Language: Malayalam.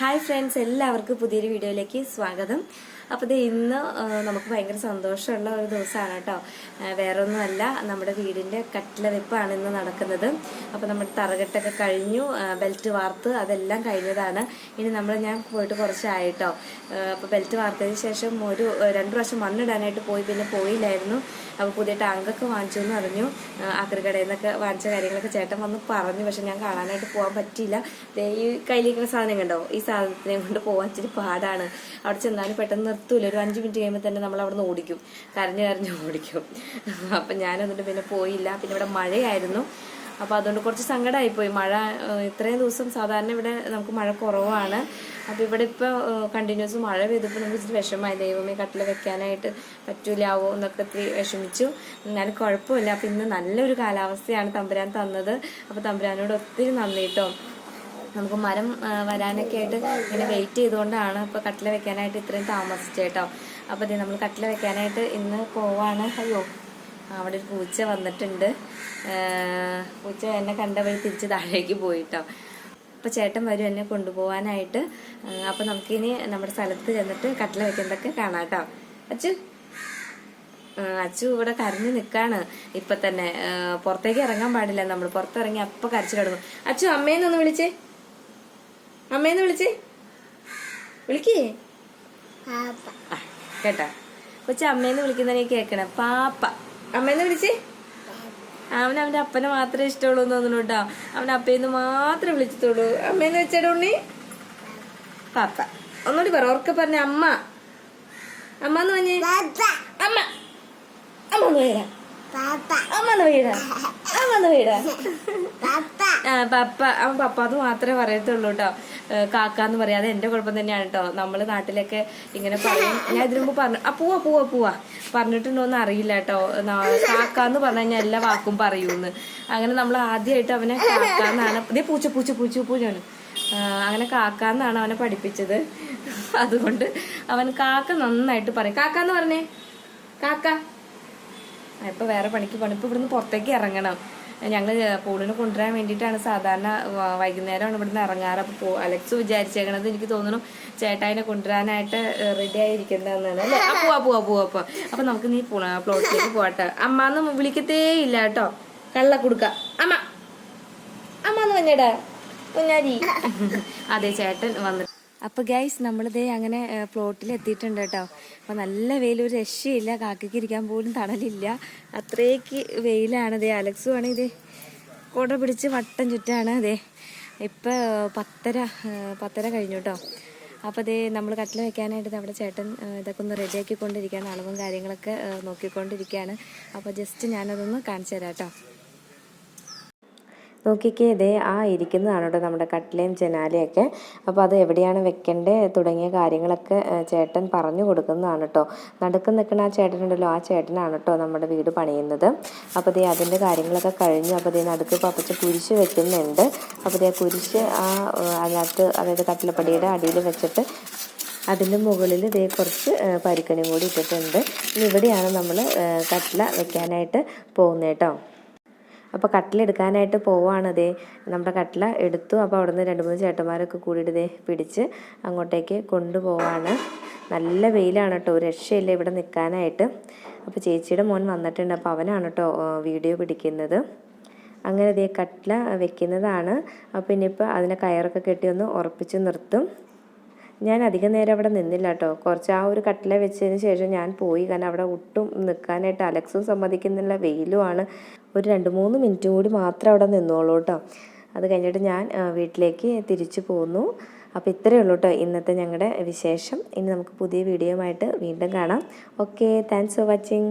ഹായ് ഫ്രണ്ട്സ് എല്ലാവർക്കും പുതിയൊരു വീഡിയോയിലേക്ക് സ്വാഗതം. അപ്പോൾ ഇത് ഇന്ന് നമുക്ക് ഭയങ്കര സന്തോഷമുള്ള ഒരു ദിവസമാണ് കേട്ടോ. വേറെ ഒന്നുമല്ല നമ്മുടെ വീടിന്റെ കട്ടില വെപ്പാണ് ഇന്ന് നടക്കുന്നത്. അപ്പോൾ നമ്മുടെ തറകെട്ടൊക്കെ കഴിഞ്ഞു ബെൽറ്റ് വാർത്ത് അതെല്ലാം കഴിഞ്ഞതാണ്. ഇനി നമ്മൾ ഞാൻ പോയിട്ട് കുറച്ചായിട്ടോ. അപ്പോൾ ബെൽറ്റ് വാർത്തതിന് ശേഷം ഒരു രണ്ട് പ്രാവശ്യം മണ്ണിടാനായിട്ട് പോയി പിന്നെ പോയില്ലായിരുന്നു. അപ്പോൾ പുതിയ ടാങ്കൊക്കെ വാങ്ങിച്ചു എന്ന് അറിഞ്ഞു. ആക്രിക്കടയിൽ നിന്നൊക്കെ വാങ്ങിച്ച കാര്യങ്ങളൊക്കെ ചേട്ടൻ വന്ന് പറഞ്ഞു. പക്ഷെ ഞാൻ കാണാനായിട്ട് പോകാൻ പറ്റിയില്ല. ഈ കയ്യിലേക്കുള്ള സാധനം കണ്ടോ? ഈ സാധനത്തിനെ കൊണ്ട് പോകാൻ ഇച്ചിരി പാടാണ്. അവിടെ ചെന്നാലും പെട്ടെന്ന് നിർത്തൂല. ഒരു അഞ്ച് മിനിറ്റ് കഴിയുമ്പോൾ തന്നെ നമ്മൾ അവിടെ നിന്ന് ഓടിക്കും. കരഞ്ഞു കരഞ്ഞ് ഓടിക്കും. അപ്പം ഞാനൊന്നിട്ട് പിന്നെ പോയില്ല. പിന്നെ ഇവിടെ മഴയായിരുന്നു. അപ്പോൾ അതുകൊണ്ട് കുറച്ച് സങ്കടമായിപ്പോയി മഴ ഇത്രയും ദിവസം സാധാരണ ഇവിടെ നമുക്ക് മഴ കുറവാണ്. അപ്പോൾ ഇവിടെ ഇപ്പോൾ കണ്ടിന്യൂസ് മഴ പെയ്തപ്പോൾ നമുക്ക് ഇച്ചിരി വിഷമമായി. ദൈവമേ കട്ടിൽ വെക്കാനായിട്ട് പറ്റൂലാവോ എന്നൊക്കെ ഇത്തിരി വിഷമിച്ചു. എന്നാലും കുഴപ്പമില്ല. അപ്പോൾ ഇന്ന് നല്ലൊരു കാലാവസ്ഥയാണ് തമ്പുരാൻ തന്നത്. അപ്പോൾ തമ്പുരാനോട് ഒത്തിരി നന്ദി കേട്ടോ നമുക്ക് മരം വരാനൊക്കെ ആയിട്ട് ഇങ്ങനെ വെയിറ്റ് ചെയ്തുകൊണ്ടാണ് ഇപ്പോൾ കട്ടില വെക്കാനായിട്ട് ഇത്രയും താമസിച്ചേട്ടോ അപ്പോൾ ഇത് നമ്മൾ കട്ടില വെക്കാനായിട്ട് ഇന്ന് പോവാണ്. അയ്യോ അവിടെ ഒരു പൂച്ച വന്നിട്ടുണ്ട്. പൂച്ച എന്നെ കണ്ട വഴി തിരിച്ച് താഴേക്ക് പോയിട്ടോ അപ്പോൾ ചേട്ടൻ വരും എന്നെ കൊണ്ടുപോകാനായിട്ട് അപ്പോൾ നമുക്കിനി നമ്മുടെ സ്ഥലത്ത് ചെന്നിട്ട് കട്ടില വെക്കുന്നതൊക്കെ കാണാം കേട്ടോ അച്ചു അച്ചു ഇവിടെ കരഞ്ഞു നിൽക്കാണ് ഇപ്പൊ തന്നെ പുറത്തേക്ക് ഇറങ്ങാൻ പാടില്ല. നമ്മൾ പുറത്തിറങ്ങി അപ്പൊ കരച്ചു കിടന്നു അച്ചു അമ്മേന്നൊന്ന് വിളിച്ചേ. അമ്മേന്ന് വിളിച്ചേ? വിളിക്കേ? കേട്ടാ. കൊച്ചു അമ്മേന്ന് വിളിക്കുന്നതിനെ കേക്കണ. പാപ്പ. അമ്മേന്ന് വിളിച്ചേ? അവൻ അവന്റെ അപ്പനെ മാത്രമേ ഇഷ്ടമുള്ളൂ എന്ന് തോന്നുന്നു കേട്ടോ. അവൻ അപ്പേന്ന് മാത്രമേ വിളിച്ചിട്ടുള്ളൂ. അമ്മേന്ന് വെച്ചേടോ ഉണ്ണി? പാപ്പ. ഒന്നുകൂടി പറ ഓർക്ക പറഞ്ഞ. അമ്മ. അമ്മ എന്ന് പറഞ്ഞേ? അമ്മ. അമ്മ വീടാ വീടാ. വീടാ. ആ പപ്പ. അവൻ പപ്പ അത് മാത്രമേ പറയത്തുള്ളൂ കേട്ടോ കാക്കാന്ന് പറയാതെ എന്റെ കുഴപ്പം തന്നെയാണ് കേട്ടോ നമ്മൾ നാട്ടിലൊക്കെ ഇങ്ങനെ പറയും. ഞാൻ ഇതിനു മുമ്പ് പറഞ്ഞു. ആ പൂവാ പൂവാ പൂവാ. പറഞ്ഞിട്ടുണ്ടോന്ന് അറിയില്ല കേട്ടോ കാക്കാന്ന് പറഞ്ഞു കഴിഞ്ഞാൽ എല്ലാ വാക്കും പറയൂന്ന്. അങ്ങനെ നമ്മൾ ആദ്യമായിട്ട് അവനെ കാക്കാന്നാണ്. ഇതേ പൂച്ച പൂച്ച പൂച്ച പൂച്ചയാണ് അങ്ങനെ അങ്ങനെ കാക്കാന്നാണ് അവനെ പഠിപ്പിച്ചത്. അതുകൊണ്ട് അവൻ കാക്ക നന്നായിട്ട് പറയും. കാക്കാന്ന് പറഞ്ഞേ. കാക്ക. ആ, ഇപ്പൊ വേറെ പണിക്ക് പോകണം ഇപ്പൊ ഇവിടുന്ന് പുറത്തേക്ക് ഇറങ്ങണം. ഞങ്ങൾ പൂളിന് കൊണ്ടുവരാൻ വേണ്ടിയിട്ടാണ് സാധാരണ വൈകുന്നേരമാണ് ഇവിടുന്ന് ഇറങ്ങാറ്. അപ്പോൾ അലക്സ് വിചാരിച്ചേക്കണത് എനിക്ക് തോന്നുന്നു ചേട്ടായിനെ കൊണ്ടുവരാനായിട്ട് റെഡി ആയിരിക്കുന്നതെന്നാണ് അല്ലേ? പോവാ പോവാ പോവാ അപ്പോൾ അപ്പൊ നമുക്ക് നീ പ്ലോട്ടിലേക്ക് പോകട്ടെ അമ്മ എന്ന് വിളിക്കത്തേ ഇല്ല കേട്ടോ. കള്ള കൊടുക്ക. അമ്മ. അമ്മ എന്ന് പറഞ്ഞേടാ കുഞ്ഞാരി അതെ ചേട്ടൻ വന്നിട്ട് അപ്പൊ ഗൈസ് നമ്മളിതേ അങ്ങനെ പ്ലോട്ടിൽ എത്തിയിട്ടുണ്ട് കേട്ടോ. അപ്പൊ നല്ല വെയിൽ ഒരു രക്ഷയില്ല. കാക്കയ്ക്ക് ഇരിക്കാൻ പോലും തണലില്ല. അത്രയ്ക്ക് വെയിലാണ് ഇതേ അലക്സും ആണ് ഇതേ കുട പിടിച്ച് വട്ടം ചുറ്റാണ് അതെ ഇപ്പൊ പത്തര പത്തര കഴിഞ്ഞു കേട്ടോ. അപ്പോൾ അതേ നമ്മൾ കട്ടിൽ വെക്കാനായിട്ട് നമ്മുടെ ചേട്ടൻ ഇതൊക്കെ ഒന്ന് റെഡിയാക്കിക്കൊണ്ടിരിക്കുകയാണ്. അളവും കാര്യങ്ങളൊക്കെ നോക്കിക്കൊണ്ടിരിക്കുകയാണ്. അപ്പോൾ ജസ്റ്റ് ഞാനതൊന്ന് കാണിച്ചു തരാം കേട്ടോ. നോക്കിക്കേ ഇതേ ആ ഇരിക്കുന്നതാണ് കേട്ടോ നമ്മുടെ കട്ടിലയും ചെനാലയൊക്കെ അപ്പോൾ അത് എവിടെയാണ് വെക്കേണ്ടത് തുടങ്ങിയ കാര്യങ്ങളൊക്കെ ചേട്ടൻ പറഞ്ഞു കൊടുക്കുന്നതാണ് കേട്ടോ. നടുക്ക് നിൽക്കുന്ന ആ ചേട്ടനുണ്ടല്ലോ ആ ചേട്ടനാണ് കേട്ടോ നമ്മുടെ വീട് പണിയുന്നത്. അപ്പോൾ ദേ അതിന്റെ കാര്യങ്ങളൊക്കെ കഴിഞ്ഞു. അപ്പോൾ ദേ നടുക്ക് പപ്പച്ച കുരിശ് വെക്കുന്നുണ്ട്. അപ്പോൾ ദേ കുരിശ് ആ അതിനകത്ത് അതായത് കട്ടിലപ്പടിയുടെ അടിയിൽ വെച്ചിട്ട് അതിന്റെ മുകളിൽ ഇതേ കുറച്ച് പരിക്കണിയും കൂടി ഇട്ടിട്ടുണ്ട്. ഇവിടെയാണ് നമ്മൾ കട്ടില വെക്കാനായിട്ട് പോകുന്നത് കേട്ടോ. അപ്പോൾ കട്ടിലെടുക്കാനായിട്ട് പോവാണ് ദേ നമ്മുടെ കട്ടില എടുത്തു. അപ്പോൾ അവിടെ നിന്ന് രണ്ട് മൂന്ന് ചേട്ടന്മാരൊക്കെ കൂടിയിട്ട് ദേ പിടിച്ച് അങ്ങോട്ടേക്ക് കൊണ്ടുപോവാണ്. നല്ല വെയിലാണ് കേട്ടോ രക്ഷയില്ല ഇവിടെ നിൽക്കാനായിട്ട് അപ്പോൾ ചേച്ചിയുടെ മോൻ വന്നിട്ടുണ്ട്. അപ്പോൾ അവനാണ് കേട്ടോ വീഡിയോ പിടിക്കുന്നത്. അങ്ങനെ ദേ കട്ടില വെക്കുന്നതാണ്. അപ്പോൾ ഇനിയിപ്പോൾ അതിനെ കയറൊക്കെ കെട്ടി ഒന്ന് ഉറപ്പിച്ച് നിർത്തും. ഞാൻ അധികം നേരം അവിടെ നിന്നില്ല കേട്ടോ കുറച്ച് ആ ഒരു കട്ടില വെച്ചതിന് ശേഷം ഞാൻ പോയി. കാരണം അവിടെ ഒട്ടും നിൽക്കാനായിട്ട് അലക്സും സമ്മതിക്കുന്നില്ല. വെയിലുമാണ്. ഒരു രണ്ട് മൂന്ന് മിനിറ്റ് കൂടി മാത്രം അവിടെ നിന്നോളൂ കേട്ടോ അത് കഴിഞ്ഞിട്ട് ഞാൻ വീട്ടിലേക്ക് തിരിച്ചു പോന്നു. അപ്പോൾ ഇത്രയേ ഉള്ളൂ കേട്ടോ ഇന്നത്തെ ഞങ്ങളുടെ വിശേഷം. ഇനി നമുക്ക് പുതിയ വീഡിയോയുമായിട്ട് വീണ്ടും കാണാം. Okay thanks for watching